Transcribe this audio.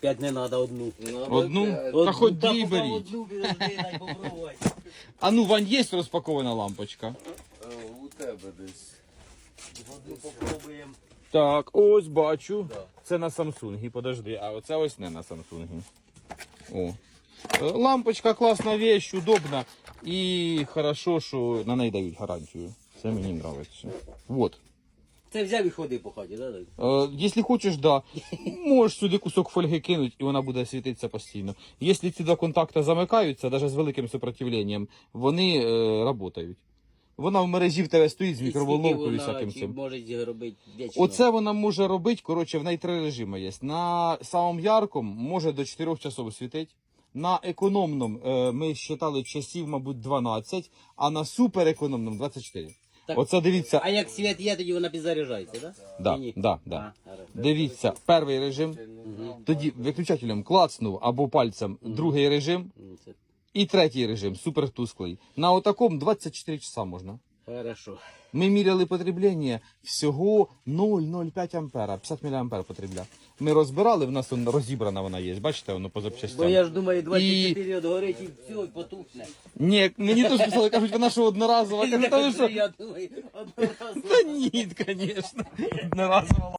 П'ять не треба одну. Одну? Та хоч дві беріть. Одну підожди, дай попробувати. А ну, Вань, є розпакована лампочка? Е, У тебе десь. Одну попробуємо. Так, ось бачу. Це на Samsung, подожди, а оце ось не на Samsung. О. Е, Лампочка класна вещь, удобна. І хорошо, що на неї дають гарантію. Це мені подобається. Вот. Це взяв і ходи по хаті, да? Е, Якщо хочеш, да. Можеш сюди кусок фольги кинути, і вона буде світитися постійно. Якщо ці два контакти замикаються, навіть з великим сопротивленням, вони е, працюють. Вона в мережі в тебе стоїть з мікроволновкою і всяким цим. Може робити вічно. Оце вона може робити, коротше, в неї три режими є. На самому яркому може до 4 часов світить. На економному е, ми считали часів, мабуть, 12, а на суперекономному 24. Так, Оце дивіться, А як світ є, тоді вона підзаряджається, так? да, Да, да, да. Дивіться, перший режим, тоді виключателем клацнув або пальцем другий режим Ну, і третій режим, супертусклий. На отакому 24 часа можна. Хорошо. Ми міряли потреблення всього 0,05 ампера, 50 мА потребля. Ми розбирали, в нас он розібрана вона є, бачите, воно по Бо запчастям. я ж думаю, 24 от горить і все, і потухне. Ні, мені теж писали, кажуть, вона що одноразова. Я кажу, та ви що? Я думаю, одноразово. Та ні, звісно, одноразова.